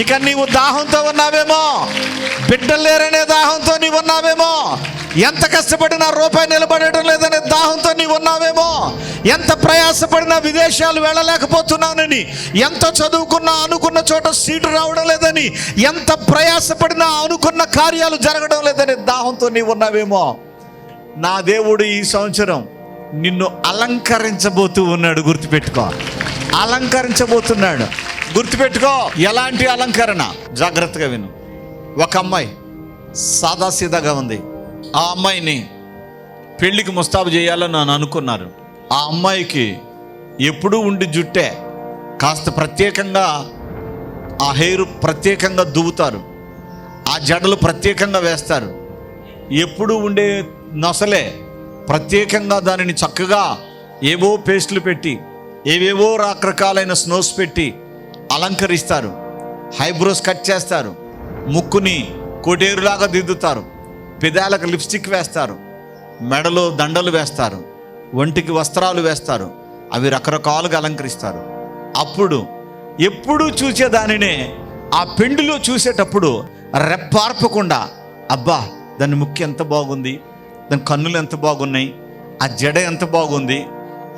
ఇక నీవు దాహంతో ఉన్నావేమో? బిడ్డలు లేరనే దాహంతో నీవు ఉన్నావేమో? ఎంత కష్టపడినా రూపాయి నిలబడటం లేదనే దాహంతో నీవు ఉన్నావేమో? ఎంత ప్రయాసపడినా విదేశాలు వెళ్ళలేకపోతున్నానని ఎంత చదువుకున్నా అనుకున్న చోట సీటు రావడం లేదని ఎంత ప్రయాసపడినా అనుకున్న కార్యాలు జరగడం లేదనే దాహంతో నీవు ఉన్నావేమో? నా దేవుడు ఈ సంవత్సరం నిన్ను అలంకరించబోతూ ఉన్నాడు గుర్తుపెట్టుకో. అలంకరించబోతున్నాడు. గుర్తుపెట్టుకో ఎలాంటి అలంకరణ? జాగ్రత్తగా విను. ఒక అమ్మాయి సాదాసీదాగా ఉంది. ఆ అమ్మాయిని పెళ్ళికి ముస్తాబు చేయాలని నన్ను అనుకున్నారు. ఆ అమ్మాయికి ఎప్పుడూ ఉండి జుట్టే కాస్త ప్రత్యేకంగా ఆ హెయిర్ ప్రత్యేకంగా దువ్వుతారు. ఆ జడలు ప్రత్యేకంగా వేస్తారు. ఎప్పుడూ ఉండే నొసలే ప్రత్యేకంగా దానిని చక్కగా ఏవో పేస్టులు పెట్టి ఏవేవో రకరకాలైన స్నోస్ పెట్టి అలంకరిస్తారు. హైబ్రోస్ కట్ చేస్తారు. ముక్కుని కొటేరులాగా దిద్దుతారు. పెదాలకు లిప్స్టిక్ వేస్తారు. మెడలో దండలు వేస్తారు. ఒంటికి వస్త్రాలు వేస్తారు. అవి రకరకాలుగా అలంకరిస్తారు. అప్పుడు ఎప్పుడూ చూసే దానినే ఆ పెండులో చూసేటప్పుడు రెప్పార్పకుండా అబ్బా దాని ముక్కు ఎంత బాగుంది. దాని కన్నులు ఎంత బాగున్నాయి. ఆ జడ ఎంత బాగుంది.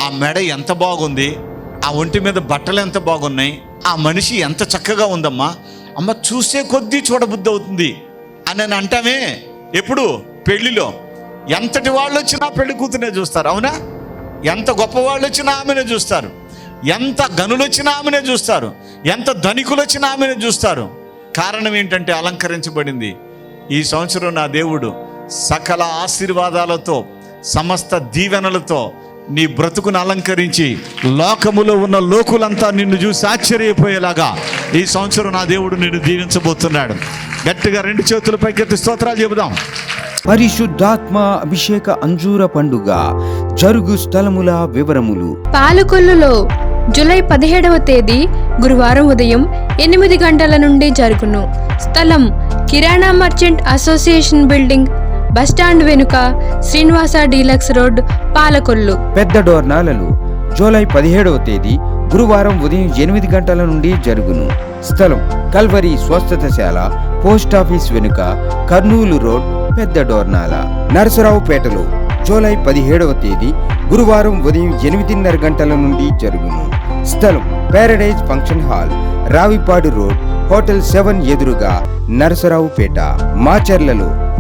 ఆ మెడ ఎంత బాగుంది. ఆ ఒంటి మీద బట్టలు ఎంత బాగున్నాయి. ఆ మనిషి ఎంత చక్కగా ఉందమ్మా? అమ్మ చూసే కొద్దీ చూడబుద్ధి అవుతుంది. అని అని అంటామే ఎప్పుడు? పెళ్ళిలో ఎంతటి వాళ్ళు వచ్చినా పెళ్ళి కూతునే చూస్తారు అవునా? ఎంత గొప్ప వాళ్ళు వచ్చినా ఆమెనే చూస్తారు. ఎంత గనులు వచ్చినా ఆమెనే చూస్తారు. ఎంత ధనికులు వచ్చినా ఆమెనే చూస్తారు. కారణం ఏంటంటే అలంకరించబడింది. ఈ సంవత్సరం నా దేవుడు సకల ఆశీర్వాదాలతో సమస్త దీవెనలతో నీ బ్రతుకును అలంకరించి లోకములో ఉన్న లోకులంతా నిన్ను చూసి ఆశ్చర్యపోయేలాగా ఈ సంవత్సరం నా దేవుడు నిన్ను దీవించబోతున్నాడు. గట్టిగా రెండు చేతుల పైకెత్తి స్తోత్రాలు చెబుదాం. పరిశుద్ధాత్మ అభిషేక అంజూర పండుగ జరుగు స్థలముల వివరములు. పాలకొల్లులో జూలై పదిహేడవ తేదీ గురువారం ఉదయం ఎనిమిది గంటల నుండి జరుగును. స్థలం కిరాణా merchant association building bus stand వెనుక శ్రీనివాస డీలక్స్ రోడ్ పాలకొల్లు. పెద్ద డోర్నాలలు జూలై పదిహేడవ తేదీ గురువారం ఉదయం ఎనిమిది గంటల నుండి జరుగును. స్థలం కల్వరి స్వస్థతశాల పోస్ట్ ఆఫీస్ వెనుక కర్నూలు రోడ్ పెద్ద డోర్నాల నరసరావుపేటలో జూలై పదిహేడవ తేదీ గురువారం ఉదయం ఎనిమిదిన్నర గంటల నుండి జరుగును. స్థలం paradise function hall Ravipadu road hotel seven ఎదురుగా నరసరావుపేట మాచర్లలో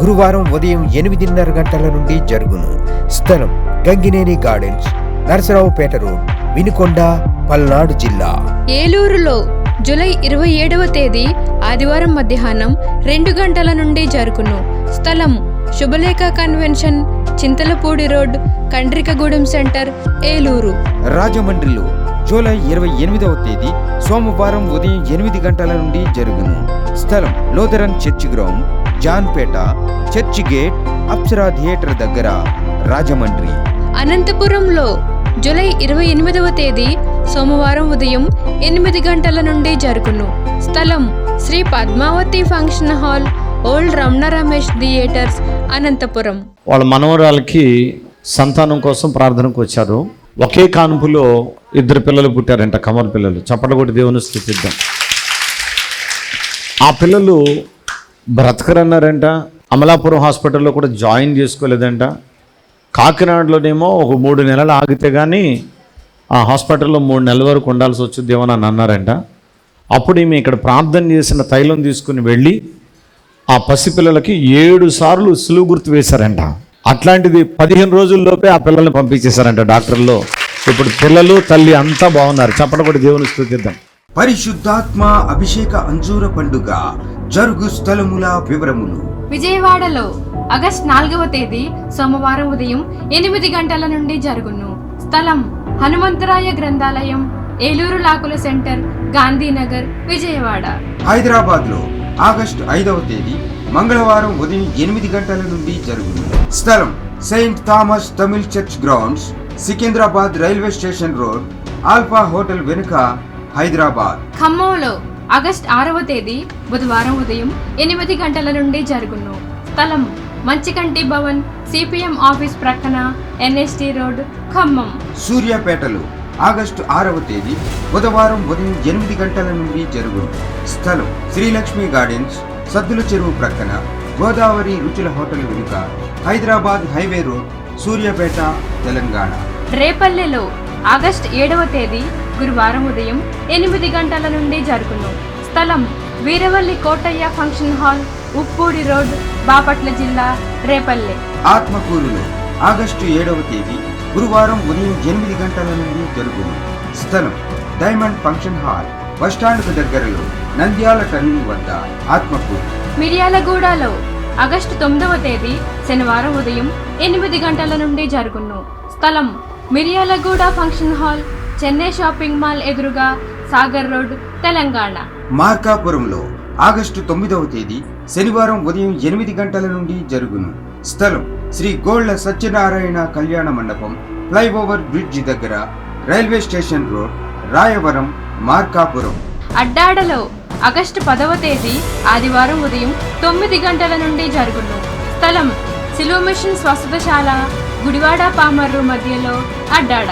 గురువారం ఉదయం ఎనిమిదిన్నర గంటల నుండి జరుగును. స్థలం గంగినేని గార్డెన్స్ నరసరావుపేట రోడ్ వినుకొండ పల్నాడు జిల్లా. ఏలూరులో జూలై ఇరవై ఏడవ తేదీ ఆదివారం మధ్యాహ్నం రెండు గంటల నుండి జరుగును. స్థలం Shubhalekha convention Chintalapudi road Kandrikagudem centre Eluru. రాజమండ్రిలో జూలై ఇరవై ఎనిమిదవ తేదీ సోమవారం ఉదయం ఎనిమిది గంటల నుండి జరుగును. స్థలం Lutheran church ground Janpet church gate Apsara theatre దగ్గర. రాజమండ్రి. అనంతపురంలో జూలై ఇరవై ఎనిమిదవ తేదీ సోమవారం ఉదయం ఎనిమిది గంటల నుండి జరుగును. స్థలం Shri Padmavathi function hall old Ramana Ramesh theatres Anantapur. వాళ్ళ మనవరాలకి సంతానం కోసం ప్రార్థనకు వచ్చారు. ఒకే కానుపులో ఇద్దరు పిల్లలు పుట్టారంట కమర్ పిల్లలు. చప్పట కొట్టి దేవుని స్థుతిద్దాం. ఆ పిల్లలు బ్రతకరన్నారంట. అమలాపురం హాస్పిటల్లో కూడా జాయిన్ చేసుకోలేదంట. కాకినాడలోనేమో ఒక మూడు నెలలు ఆగితే కానీ ఆ హాస్పిటల్లో మూడు నెలల వరకు ఉండాల్సి వచ్చిందేమో అని అన్నారంట. అప్పుడు ఈమె ఇక్కడ ప్రార్థన చేసిన తైలం తీసుకుని వెళ్ళి ఆ పసిపిల్లలకి ఏడు సార్లు సులువు గుర్తు వేశారంట. అట్లాంటిది పదిహేను రోజుల్లోపే ఆ పిల్లల్ని పంపించేశారంట డాక్టర్లు. ఇప్పుడు పిల్లలు తల్లి అంతా బాగున్నారు. చెప్పడం కూడా దేవుని స్థుతిద్దాం. పరిశుద్ధాత్మ అభిషేక అంజూర పండుగ జరుగు స్థలముల వివరములు. విజయవాడలో ఆగస్ట్ నాలుగవ తేదీ సోమవారం ఉదయం ఎనిమిది గంటల నుండి జరుగును. స్థలం హనుమంతరాయ గ్రంథాలయం ఏలూరు లాకుల సెంటర్ గాంధీనగర్ విజయవాడ. హైదరాబాద్లో ఆగస్టు ఐదవ తేదీ మంగళవారం ఉదయం ఎనిమిది గంటల నుండి జరుగును. స్థలం saint Thomas Tamil church grounds Secunderabad railway station road Alpha hotel వెనుక హైదరాబాద్. ఖమ్మంలో ఆగస్ట్ ఆరవ తేదీ బుధవారం ఉదయం ఎనిమిది గంటల నుండి జరుగును. స్థలం మంచికంటి భవన్ సిపిఎం ఆఫీస్ ప్రక్కన ఎన్ఎస్టి రోడ్ ఖమ్మం. సూర్యాపేటలో ఆగస్టు ఆరవ తేదీ బుధవారం ఉదయం ఎనిమిది గంటల నుండి జరుగును. స్థలం శ్రీలక్ష్మి గార్డెన్స్ సద్దుల చెరువు ప్రక్కన గోదావరి రుచుల హోటల్ వెనుక హైదరాబాద్ హైవే రోడ్ సూర్యాపేట తెలంగాణ. రేపల్లెలో ఆగస్ట్ ఏడవ తేదీ గురువారం ఉదయం ఎనిమిది గంటల నుండి జరుగును. స్థలం Veeravalli Kotaiah function hall Uppudi road Bapatla జిల్లా రేపల్లె. ఆత్మకూరులో ఆగస్టు ఏడవ తేదీ గురువారం ఉదయం ఎనిమిది గంటల నుండి జరుగును. స్థలం డైమండ్ ఫంక్షన్ హాల్ బస్టాండ్కు దగ్గరలో నంద్యాల టర్నింగ్ వద్ద ఆత్మకూరు. మిర్యాలగూడలో ఆగస్టు తొమ్మిదవ తేదీ శనివారం ఉదయం ఎనిమిది గంటల నుండి జరుగును. స్థలం Miryalaguda function hall Chennai shopping mall ఎదురుగా సాగర్ రోడ్ తెలంగాణ. మార్కాపురంలో ఆగస్టు తొమ్మిదవ తేదీ శనివారం ఉదయం ఎనిమిది గంటల నుండి జరుగును. స్థలం శ్రీ గోళ్ళ సత్యనారాయణ కళ్యాణ మండపం ఫ్లైఓవర్ బ్రిడ్జి దగ్గర railway station road Rayavaram Markapuram. అడ్డాడలో August పదవ తేదీ ఆదివారం ఉదయం తొమ్మిది గంటల నుండి జరుగును. స్థలం సిలువ మిషన్ స్వస్థతశాల గుడివాడ పామర్రు మధ్యలో అడ్డాడ.